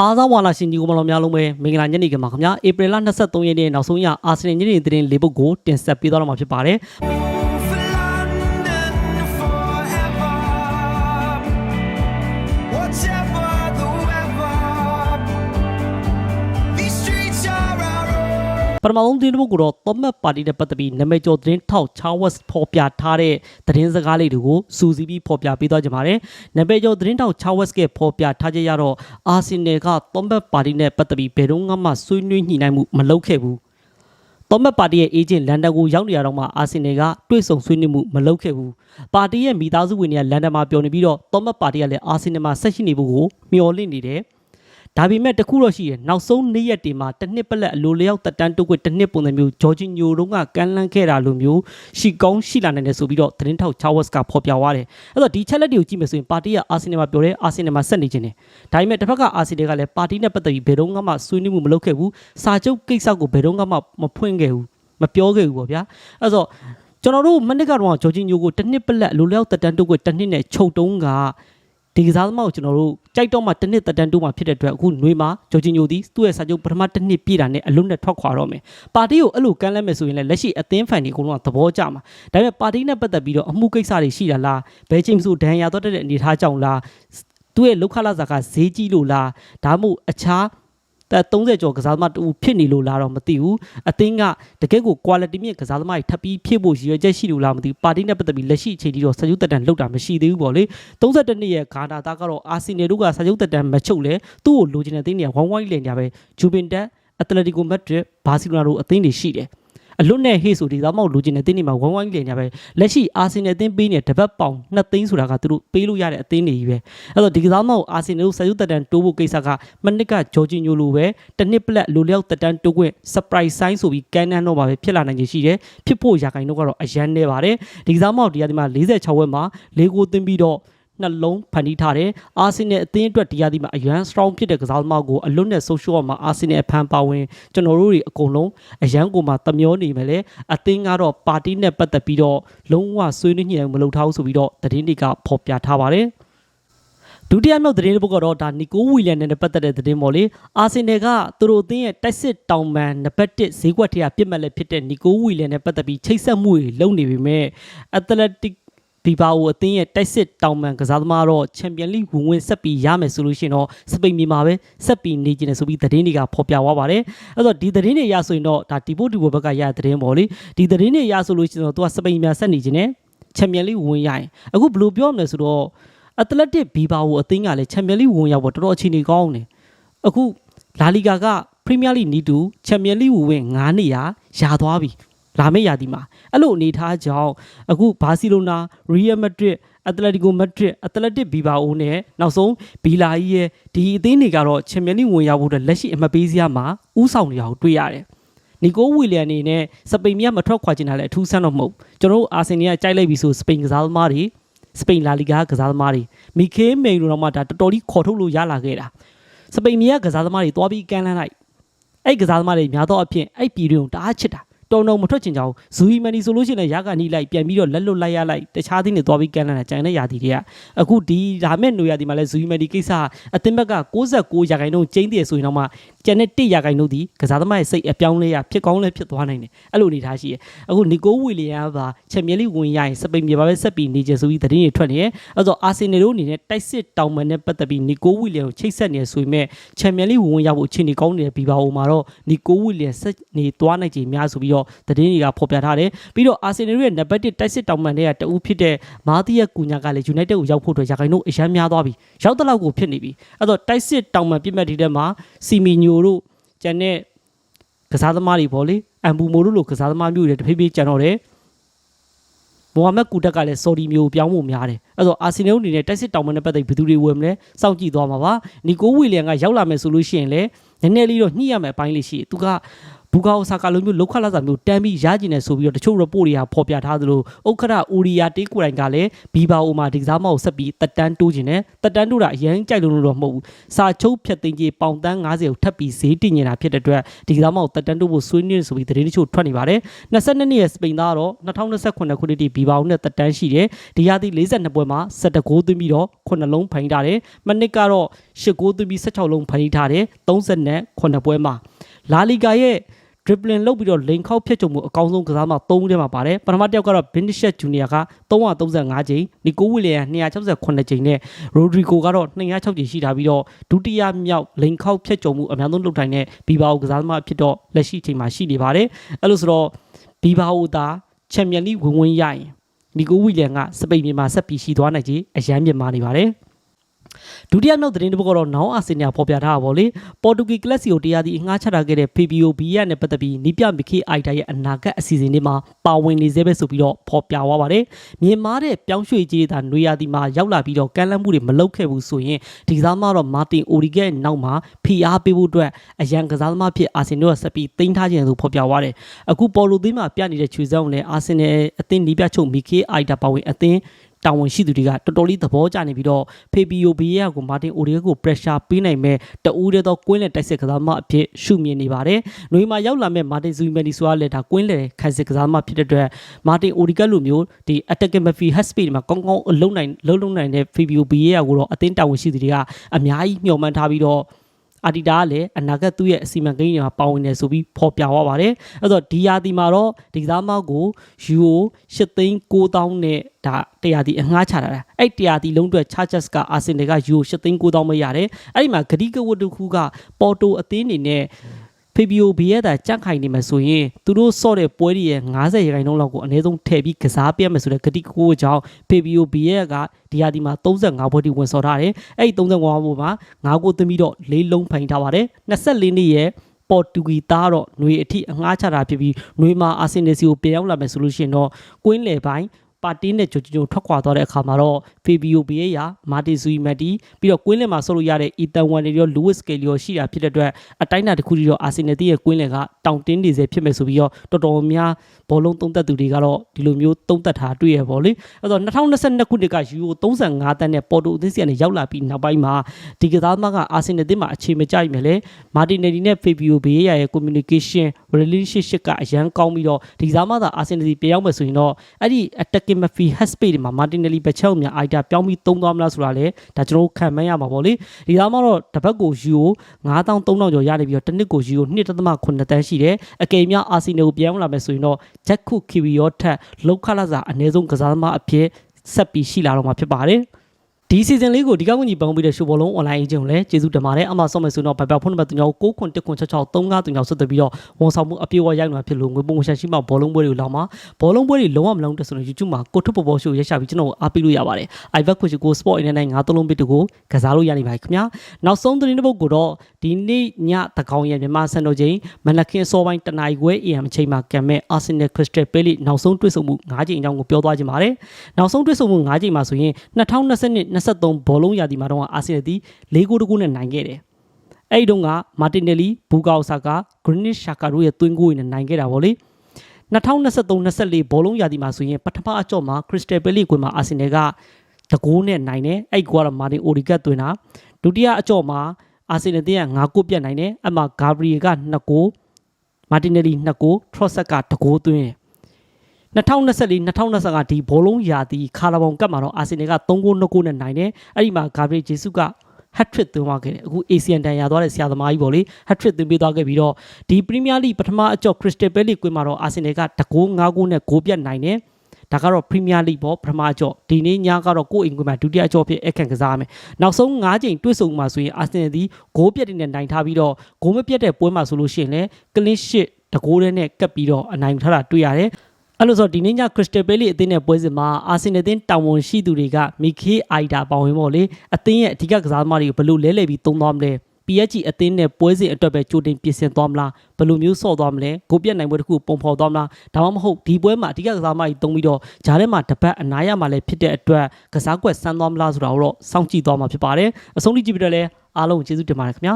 အားသာဝါလာရှင်ကြီးကိုမတော်များလုံးပဲမင်္ဂလာညနေခင်းပါခင်ဗျာဧပြီလ23ရက်နေ့နောက်ဆုံးရအာဆင်နယ်ညနေသတင်းလေးပုတ်ကိုတင်ဆက်ပေးသွားတော့မှာဖြစ်ပါတယ် ပထမဆုံးသတင်းတစ်ပုတ်ကိုတော့သောမတ်ပါတီနဲ့ပတ်သက်ပြီးနာမည်ကျော်သတင်းထောက်ချာဝက်ဖော်ပြထားတဲ့သတင်းစကားလေးတွေကိုစူးစီးပြီးဖော်ပြပေးသွားကြပါတယ်နာမည်ကျော်သတင်းထောက်ချာဝက်ကဖော်ပြထားချက်ရတော့အာဆင်နယ်ကသောမတ်ပါတီနဲ့ပတ်သက်ပြီးဘယ်တော့မှဆွေးနွေးညှိနှိုင်းမှုမလုပ်ခဲ့ဘူးသောမတ်ပါတီရဲ့အေဂျင့်လန်ဒန်ကိုရောက်နေရတော့မှအာဆင်နယ်ကတွေ့ဆုံဆွေးနွေးမှုမလုပ်ခဲ့ဘူး။ပါတီရဲ့မိသားစုဝင်တွေကလန်ဒန်မှာပျော်နေပြီးတော့သောမတ်ပါတီကလည်းအာဆင်နယ်မှာဆက်ရှိနေဖို့ကိုမျှော်လင့်နေတယ်။ ဒါပေမဲ့တခုတော့ရှိတယ်နောက်ဆုံးနေ့ရက်တွေမှာတစ်နှစ်ပလက်အလိုလျောက်တက်တန်းတုတ်ကွတစ်နှစ်ပုံစံမျိုးဂျော်ဂျီညိုတို့ကကမ်းလှမ်းခဲ့တာလိုမျိုးရှိကောင်းရှိလာနိုင်တယ်ဆိုပြီးတော့သတင်းထောက်ချာဝက်စ်ကဖော်ပြသွားတယ်။အဲ့တော့ဒီချက်လက်တွေကိုကြည့်မယ်ဆိုရင်ပါတီကအာဆင်နယ်မှာပြောတယ်အာဆင်နယ်မှာဆက်နေခြင်းတယ်။ဒါပေမဲ့တစ်ဖက်ကအာဆင်နယ်ကလည်းပါတီနဲ့ပတ်သက်ပြီးဘယ်တော့မှဆွေးနွေးမှုမလုပ်ခဲ့ဘူး။စာချုပ်ကိစ္စကိုဘယ်တော့မှမဖွင့်ခဲ့ဘူး။မပြောခဲ့ဘူးပေါ့ဗျာအဲ့တော့ကျွန်တော်တို့မနစ်ကတော့ဂျော်ဂျီညိုကိုတစ်နှစ်ပလက်လိုလျောက်တက်တန်းတုတ်ကိုတစ်နှစ်နဲ့ချုပ်တုံးက ဒီကစားသမားကိုကျွန်တော်တို့ကြိုက်တော့မှတစ်နှစ်တက်တန်းတုတ်မှဖြစ်တဲ့အတွက်အခုຫນွေမှာဂျော်ဂျီညိုဒီသူ့ရဲ့စာချုပ်ပထမတစ်နှစ်ပြည့်တာနဲ့အလုံးနဲ့ထွက်ခွာတော့မယ်ပါတီကိုအဲ့လိုကမ်းလှမ်းမယ်ဆိုရင်လည်းလက်ရှိအသင်းဖန်တွေအကုန်လုံးကသဘောကျမှာဒါပေမဲ့ပါတီနဲ့ပတ်သက်ပြီးတော့အမှုကိစ္စတွေရှိတာလားဘယ်ချိန်မှဆိုဒဏ်ရာတော့တဲ့အနေအထားကြောင့်လားသူ့ရဲ့လောက်ခလာစာကဈေးကြီးလို့လားဒါမှမဟုတ်အခြား តែ30ကျော်ကစားသမားတူဖြစ်နေလို့လားတော့မသိဘူးအသင်းကတကယ့်ကို quality မြင့်ကစားသမားတွေထပ်ပြီးဖြစ်ဖို့ရည်ရွယ်ချက်ရှိလို့လားမသိဘူးပါတီနဲ့ပတ်သက်ပြီးလက်ရှိအချိန်ထိတော့စာချုပ်တက်တန်လောက်တာမရှိသေးဘူးပေါ့လေ32နှစ်ရဲ့ဂါနာသားကတော့အာဆီနယ်တို့ကစာချုပ်တက်တန်မချုပ်လဲသူ့ကိုလိုချင်တဲ့အသင်းတွေကဝိုင်းဝိုင်းလင်ကြပဲဂျူဘင်တက်အက်တလက်တီကိုမက်ဒရစ်ဘာစီလိုနာတို့အသင်းတွေရှိတယ် အလွတ်နဲ့ဟေ့ဆိုဒီသားမောက်လိုချင်တဲ့အသင်းတွေမှာဝိုင်းဝိုင်းလင်ကြပဲလက်ရှိအာဆီနယ်အသင်းပေးနေတဲ့တပတ်ပေါင်2သိန်းဆိုတာကသူတို့ပေးလို့ရတဲ့အသင်းတွေကြီးပဲအဲ့တော့ဒီကစားမောက်အာဆီနယ်တို့စာချုပ်တက်တန်တိုးဖို့ကိစ္စကမနစ်ကဂျော်ဂျီညိုလိုပဲတစ်နှစ်ပလက်လိုလျောက်တက်တန်တိုးခွင့် surprise sign ဆိုပြီးကန်းနန်းတော့ပါပဲဖြစ်လာနိုင်ခြေရှိတယ်ဖြစ်ဖို့ရာခိုင်နှုန်းကတော့အရန်နေပါတယ်ဒီကစားမောက်ဒီကဒီမှာ46ဝက်မှာ၄ကိုသွင်းပြီးတော့ နှလုံးဖန်တီးထားတယ်အာဆင်နယ်အသင်းအတွက်ဒီရသည်မှာအရန် strong ဖြစ်တဲ့ကစားသမားကိုအလွတ်နဲ့ social မှာအာဆင်နယ်အဖန်ပါဝင်ကျွန်တော်တို့တွေအကုန်လုံးအရန်ကိုမှတမျောနေမယ်လေအသင်းကတော့ပါတီနဲ့ပတ်သက်ပြီးတော့လုံးဝဆွေးနွေးညှိနှိုင်းမလုပ်ထားဘူးဆိုပြီးတော့သတင်းတွေကဖော်ပြထားပါတယ်ဒုတိယမြောက်သတင်းတစ်ပုဒ်ကတော့ဒါနီကိုဝီလျံနဲ့ပတ်သက်တဲ့သတင်းပေါ့လေအာဆင်နယ်ကသူတို့အသင်းရဲ့တိုက်စစ်တောင်ပန်နံပါတ်1ဈေးကွက်ထဲကပြစ်မှတ်လည်းဖြစ်တဲ့နီကိုဝီလျံနဲ့ပတ်သက်ပြီးချိတ်ဆက်မှုတွေလုပ်နေပေမဲ့အက်တလက်တစ် ဘီဘာအိုအသင်းရဲ့တိုက်စစ်တောင်ပန်ကစားသမားတော့ချန်ပီယံလိဝင်ဝင်ဆက်ပြီးရမယ်ဆိုလို့ရှိရင်တော့စပိန်ပြည်မှာပဲဆက်ပြီးနေကျင်တယ်ဆိုပြီးသတင်းတွေကဖော်ပြသွားပါတယ်အဲ့တော့ဒီသတင်းတွေရဆိုရင်တော့ဒါဒီပို့ဒီပို့ဘက်ကရတဲ့သတင်းပေါ့လေဒီသတင်းတွေရဆိုလို့ရှိရင်တော့သူကစပိန်မှာဆက်နေကျင်တယ်ချန်ပီယံလိဝင်ရရင်အခုဘယ်လိုပြောမလဲဆိုတော့အက်တလက်တစ်ဘီဘာကိုအသင်းကလည်းချန်ပီယံလိဝင်ရောက်ပေါ်တော်တော်အခြေအနေကောင်းတယ်အခုလာလီဂါကပရီးမီးယားလိနီတူချန်ပီယံလိဝင်9နေရာရာသွားပြီ လာမယ့်ရာသီမှာအဲ့လိုအနေထားကြောင့်အခုဘာစီလိုနာရီယယ်မက်ဒရစ်အက်တလက်တီကိုမက်ဒရစ်အက်တလက်တစ်ဘီဘာအိုနဲ့နောက်ဆုံးဘီလာကြီးရဲ့ဒီအသင်းတွေကတော့ချန်ပီယံလိဝင်ရောက်ဖို့အတွက်လက်ရှိအမှတ်ပေးစရာမှာဥဆောင်နေအောင်တွေ့ရတယ်နီကိုဝီလျံအနေနဲ့စပိန်မြတ်မထွက်ခွာချင်တာလည်းအထူးဆန်းတော့မဟုတ်ဘူးကျွန်တော်တို့အာဆင်နယ်ကကြိုက်လိုက်ပြီဆိုစပိန်ကစားသမားတွေစပိန်လာလီဂါကစားသမားတွေမီခေးမိန်တို့တော့မှဒါတော်တော်လေးခေါ်ထုတ်လို့ရလာခဲ့တာစပိန်မြတ်ကစားသမားတွေတွားပြီးကန်လန်းလိုက်အဲ့ကစားသမားတွေများတော့အဖြစ်အဲ့ပြည်တွင်ကိုတအားချစ်တာ တော်တော်မထွက်ချင်ကြဘူးဇူဟီမန်နီဆိုလို့ရှိရင်လည်းရကနီးလိုက်ပြန်ပြီးတော့လက်လွတ်လိုက်ရလိုက်တခြားသင်းတွေတွားပြီးကန်လန်းတာကြံတဲ့ယာတီတွေကအခုဒီဒါမဲ့နွေယာတီမှာလည်းဇူဟီမန်နီကိစ္စအသင်းဘက်က69ရာခိုင်နှုန်းကျင်းတယ်ဆိုရင်တော့မှကျန်တဲ့1ရာခိုင်နှုန်းဒီကစားသမားရဲ့စိတ်အပြောင်းလဲရဖြစ်ကောင်းလဲဖြစ်သွားနိုင်တယ်အဲ့လိုအနေထားရှိတယ်အခုနီကိုဝီလီယံကချန်ပီယံလိဝင်ရရင်စပိန်မြေပါပဲဆက်ပြီးနေကြဆိုပြီးသတင်းတွေထွက်နေတယ်အဲ့တော့အာဆင်နယ်တို့အနေနဲ့တိုက်စစ်တောင်မန်နဲ့ပတ်သက်ပြီးနီကိုဝီလီယံကိုချိတ်ဆက်နေဆိုပေမဲ့ချန်ပီယံလိဝင်ရောက်ဖို့အခြေအနေကောင်းနေတဲ့ဘီဘာအိုမှာတော့နီကိုဝီလီယံဆက်နေသွားနိုင်ခြေများဆိုပြီးတော့သတင်းတွေကဖော်ပြထားတယ်ပြီးတော့အာဆင်နယ်ရဲ့နံပါတ်1တိုက်စစ်တောင်မန်တွေကတအူးဖြစ်တဲ့မာသီယာကူညာကလည်း United ကိုရောက်ဖို့အတွက်ရာခိုင်နှုန်းအရန်များသွားပြီရောက်တဲ့လောက်ကိုဖြစ်နေပြီအဲ့တော့တိုက်စစ်တောင်မန်ပြစ်မှတ်ဒီထဲမှာစီမီညိုတို့ကျန်တဲ့ကစားသမားတွေပေါ့လေအမ်ဘူမိုတို့လိုကစားသမားမျိုးတွေတဖြည်းဖြည်းကျန်တော့တယ်မိုဟာမက်ကူတက်ကလည်းဆော်ဒီမျိုးပြောင်းဖို့များတယ်အဲ့တော့အာဆင်နယ်အနေနဲ့တိုက်စစ်တောင်မန်နဲ့ပတ်သက်ဘယ်သူတွေဝင်မလဲစောင့်ကြည့်သွားမှာပါနီကိုဝီလျံကရောက်လာမယ်ဆိုလို့ရှိရင်လည်းနည်းနည်းလေးတော့ညှိရမယ်အပိုင်းလေးရှိတယ်သူက ဘူကာအိုဆာကာလိုမျိုးလောက်ခလာစာမျိုးတမ်းပြီးရကျင်နေဆိုပြီးတော့တချို့ report တွေကဖော်ပြထားသလိုဥက္ခရဦးရီယာတေးကိုယ်တိုင်ကလည်းဘီဘာအိုမှာဒီကစားမကိုဆက်ပြီးတက်တန်းတိုးခြင်းနဲ့တက်တန်းတိုးတာအရင်ကြိုက်လို့တော့မဟုတ်ဘူးစာချုပ်ဖြတ်သိမ်းကြီးပေါင်တန်း90ကိုထပ်ပြီးဈေးတင်နေတာဖြစ်တဲ့အတွက်ဒီကစားမကိုတက်တန်းတိုးဖို့ဆွေးနွေးနေဆိုပြီးသတင်းတချို့ထွက်နေပါတယ်22နှစ်ရဲ့စပိန်သားတော့2029ခုနှစ်ထိဘီဘာအိုနဲ့တက်တန်းရှိတယ်ဒီရာသီ42ပွဲမှာ17ဂိုးသွင်းပြီးတော့9လုံးဖိုင်ထားတယ်မနစ်ကတော့10ဂိုးသွင်းပြီး16လုံးဖိုင်ထားတယ်39ပွဲမှာလာလီဂါရဲ့ dribbling လုပ်ပြီးတော့လိန်ခောက်ဖြတ်ချုံမှုအကောင်းဆုံးကစားမ3ဦးထဲမှာပါတယ်ပထမတစ်ယောက်ကတော့ Vinicius Junior က335ချိန်နီကိုဝီလီယံ268ချိန်နဲ့ Rodrigo ကတော့206ချိန်ရှိထားပြီးတော့ဒုတိယမြောက်လိန်ခောက်ဖြတ်ချုံမှုအများဆုံးလုပ်တိုင်းတဲ့ဘီဘာအိုကစားသမားဖြစ်တော့လက်ရှိချိန်မှာရှိနေပါတယ်အဲ့လိုဆိုတော့ဘီဘာအိုသာချန်ပီယံလိဝင်ဝင်ရရင်နီကိုဝီလီယံကစပိန်ပြည်မှာဆက်ပြီးရှိသွားနိုင်ခြေအရန်မြင့်မာနေပါတယ် ဒုတိယမြောက်သတင်းတစ်ပုဒ်ကတော့နောင်အာဆင်နယ်ဖော်ပြထားတာပေါ့လေပေါ်တူဂီကလပ်စီကိုတရားသီအငှားချထားခဲ့တဲ့ PBO B ရနဲ့ပတ်သက်ပြီးနီးပြမီခေအိုက်တာရဲ့အနာဂတ်အစီအစဉ်တွေမှာပါဝင်နေသေးပဲဆိုပြီးတော့ဖော်ပြသွားပါတယ်မြင်မာတဲ့ပြောင်းရွှေ့ကြီးတွေသာနွေရာသီမှာရောက်လာပြီးတော့ကမ်းလှမ်းမှုတွေမလုပ်ခဲ့ဘူးဆိုရင်ဒီကစားမတော့မာတင်အိုရီဂက်နောက်မှာဖိအားပေးဖို့အတွက်အရန်ကစားသမားဖြစ်အာဆင်နယ်ကဆက်ပြီးတင်ထားခြင်းလို့ဖော်ပြသွားတယ်အခုပေါ်လိုသင်းမှာပြနေတဲ့ချွေစောင်းနဲ့အာဆင်နယ်အသင်းနီးပြချုပ်မီခေအိုက်တာပါဝင်အသင်း တာဝန်ရှိသူတွေကတော်တော်လေးသဘောကျနေပြီးတော့ဖေဘီယိုဘီယာကိုမာတင်အိုရီဂက်ကို pressure ပေးနိုင်မဲ့တဦးတည်းသောကွင်းလည်တိုက်စစ်ကစားမအဖြစ်ရှုမြင်နေပါတယ်။နွေမှာရောက်လာမဲ့မာတင်ဇူမန်ဒီဆိုတာလည်းဒါကွင်းလည်ခံစစ်ကစားမဖြစ်တဲ့အတွက်မာတင်အိုရီဂက်လိုမျိုးဒီ attacking midfield head speed မှာကောင်းကောင်းအလုံးနိုင်လုံးလုံးနိုင်တဲ့ဖေဘီယိုဘီယာကိုတော့အသင်းတာဝန်ရှိသူတွေကအများကြီးမျှော်မှန်းထားပြီးတော့ အာဒီတာကလည်းအနာဂတ်သူ့ရဲ့အစီအမံကိန်းတွေမှာပါဝင်နေဆိုပြီးဖော်ပြသွားပါတယ်။အဲ့တော့ဒီယာတီမှာတော့ဒီကစားမကိုယူရို၈သိန်း9000နဲ့ဒါတရားတီအငှားချတာ။အဲ့တရားတီလုံးအတွက် charges ကအာဆင်နယ်ကယူရို၈သိန်း9000ပဲရတယ်။အဲ့ဒီမှာဂတိကဝတ်တစ်ခုကပေါ်တိုအသင်းအနေနဲ့ ဖေဘီယိုဘီရဲ့တာကြန့်ခိုင်နေမှာဆိုရင်သူတို့ဆော့တဲ့ပွဲတွေရဲ့90ရာခိုင်နှုန်းလောက်ကိုအနည်းဆုံးထည့်ပြီးကစားပြမယ်ဆိုတဲ့ဂတိကဝတ်ကြောင့်ဖေဘီယိုဘီရဲ့ကဒီယာဒီမှာ35ပွဲတိဝင်ဆော်ထားတယ်အဲ့ဒီ35ပွဲမှာ9ကိုသွင်းပြီးတော့၄လုံးဖိုင်ထားပါတယ်24နှစ်ရဲ့ပေါ်တူဂီသားတော့ຫນွေအထိအငှားချတာဖြစ်ပြီးຫນွေမှာအာဆင်နယ်စီကိုပြန်ရောက်လာမယ်ဆိုလို့ရှိရင်တော့ကွင်းလယ်ပိုင်း ပါတီနဲ့ဂျိုဂျိုထွက်ခွာသွားတဲ့အခါမှာတော့ဖေဘီယိုဘီယေယာမာတီဇူမက်တီပြီးတော့ကွင်းလယ်မှာဆုတ်လို့ရတဲ့အီတန်ဝန်တွေရောလူးဝစ်စကေလီရောရှိတာဖြစ်တဲ့အတွက်အတိုင်းအတာတစ်ခုတည်းတော့အာဆင်နယ်တီရဲ့ကွင်းလယ်ကတောင်တင်းနေစေဖြစ်မယ်ဆိုပြီးတော့တော်တော်များဘောလုံးသုံးသက်သူတွေကတော့ဒီလိုမျိုးသုံးသက်ထားတွေ့ရပါလေအဲ့တော့2022ခုနှစ်ကယူရို35တန်းနဲ့ပေါ်တိုအသင်းစီကနေရောက်လာပြီးနောက်ပိုင်းမှာဒီကစားသမားကအာဆင်နယ်တင်းမှာအခြေမကြိုက်မယ်လေမာတီနယ်ဒီနဲ့ဖေဘီယိုဘီယေယာရဲ့ communication relationship ကအရန်ကောင်းပြီးတော့ဒီကစားသမားသာအာဆင်နယ်တီပြန်ရောက်မယ်ဆိုရင်တော့အဲ့ဒီ attacking midfield head space တွေမှာ Martinelli ဘက်ချောက်များ idea ပြောင်းပြီးသုံးသွားမလားဆိုတာလေဒါကျွန်တော်တို့ခံမှန်းရမှာပေါ့လေဒီသားမှာတော့တစ်ပတ်ကိုယူ9300ကျော်ရနေပြီးတော့တစ်နှစ်ကိုယူ1.8တန်းရှိတယ်အကယ်၍အာဆီနယ်ကိုပြန်လာမယ်ဆိုရင်တော့ Jack Cook Kiwi ရောထက်လောက်ခလာစာအနည်းဆုံးကစားသမားအဖြစ်ဆက်ပြီးရှိလာတော့မှာဖြစ်ပါတယ် ဒီ season လေးကိုဒီကောက်ဝင်ကြီးပေါင်းပြီးတဲ့ရှိုးဘောလုံး online agent ကိုလည်းကျေးဇူးတင်ပါတယ်အမှဆော့မယ်ဆိုတော့ဘိုင်ဘဖုန်းနံပါတ်3 9 9 1 6 6 3 5 3 6ဆက်သွယ်ပြီးတော့ဝန်ဆောင်မှုအပြည့်အဝရိုက်မှာဖြစ်လို့ငွေပုံငွေရှာရှိမှဘောလုံးပွဲတွေကိုလောက်မှာဘောလုံးပွဲတွေလုံးဝမလုံးတဲ့ဆိုတော့ YouTube မှာကိုထုပ်ပေါ်ပေါ်ရှိုးရက်ရှာပြီးကျွန်တော်အားပေးလို့ရပါတယ် iVac ကိုရှိကို sport အနေနဲ့ငါးသုံးလုံးဘစ်တကိုကစားလို့ရနေပါပြီခင်ဗျာနောက်ဆုံးသတင်းတစ်ပုဒ်ကိုတော့ဒီနေ့ညတကောင်ရဲ့မြန်မာစံတော်ချိန်မနက်ခင်းစောပိုင်းတနာရီခွဲ AM အချိန်မှာကံမဲ့ Arsenal Crystal Palace နောက်ဆုံးတွေ့ဆုံမှု၅ချိန်အကြောင်းကိုပြောသွားခြင်းပါတယ်နောက်ဆုံးတွေ့ဆုံမှု၅ချိန်မှာဆိုရင်2022 23ဘောလုံးရာသီမှာတော့အာဆင်နယ်သည်၄ဂိုးတကူနဲ့နိုင်ခဲ့တယ်အဲ့ဒီတုန်းကမာတင်နယ်လီဘူကာအိုဆာကာဂရနစ်ရှာကာတို့ရဲ့သွင်းဂိုးတွေနဲ့နိုင်ခဲ့တာဗောလေ2023-24ဘောလုံးရာသီမှာဆိုရင်ပထမအကြော့မှာခရစ္စတယ်ပယ်လီကွင်းမှာအာဆင်နယ်ကတကိုးနဲ့နိုင်တယ်အဲ့ကွာတော့မာတင်အိုရီကတ်သွင်းတာဒုတိယအကြော့မှာအာဆင်နယ်တင်းက9ကိုပြတ်နိုင်တယ်အမှဂါဘရီယယ်က2ကိုမာတင်နယ်လီ2ကိုထရော့ဆက်ကတကိုးသွင်းတယ် 2024-2025ဒီဘောလုံးရာသီခါလာဘောင်ကပ်မှာတော့အာဆင်နယ်က3ဂိုး2ဂိုးနဲ့နိုင်တယ်အဲ့ဒီမှာဂါဘရီဂျေဆုက hat trick သွင်းသွားခဲ့တယ်အခု ASEAN တန်ရသွားတဲ့ဆရာသမားကြီးပေါ့လေ hat trick သွင်းပေးသွားခဲ့ပြီးတော့ဒီ Premier League ပထမအကြော့ Crystal Palace ကွင်းမှာတော့အာဆင်နယ်ကတကိုး9ဂိုးနဲ့ဂိုးပြတ်နိုင်တယ်ဒါကတော့ Premier League ပေါ့ပထမအကြော့ဒီနေ့ညကတော့ကိုယ့်အိမ်ကွင်းမှာဒုတိယအကြော့ဖြစ်အခန့်ကစားမယ်နောက်ဆုံး9ချိန်တွေ့ဆုံမှာဆိုရင်အာဆင်နယ်ဒီဂိုးပြတ်တဲ့နိုင်ထားပြီးတော့ဂိုးမပြတ်တဲ့ပွဲမှာဆိုလို့ရှိရင်လည်း clean sheet တကိုးတည်းနဲ့ကပ်ပြီးတော့အနိုင်ထားတာတွေ့ရတယ် အဲ့လိုဆိုဒီနေ့ညခရစ္စတယ်ပဲလီအသင်းနဲ့ပွဲစဉ်မှာအာဆင်နယ်အသင်းတာဝန်ရှိသူတွေကမီခေအိုက်တာပါဝင်ပေါ့လေအသင်းရဲ့အဓိကကစားသမားတွေကိုဘယ်လိုလဲလှယ်ပြီးသုံးသွားမလဲ PSG အသင်းနဲ့ပွဲစဉ်အတွက်ပဲကြိုတင်ပြင်ဆင်သွားမလားဘယ်လိုမျိုးဆော့သွားမလဲဂိုးပြတ်နိုင်ပွဲတစ်ခုပုံဖော်သွားမလားဒါမှမဟုတ်ဒီပွဲမှာအဓိကကစားသမားတွေသုံးပြီးတော့ဂျားထဲမှာတပတ်အနားရမှာလည်းဖြစ်တဲ့အတွက်ကစားကွက်ဆန်းသွားမလားဆိုတာကိုတော့စောင့်ကြည့်သွားမှာဖြစ်ပါတယ်အဆုံးထိကြည့်ပြီးတော့လည်းအားလုံးကျေးဇူးတင်ပါတယ်ခင်ဗျာ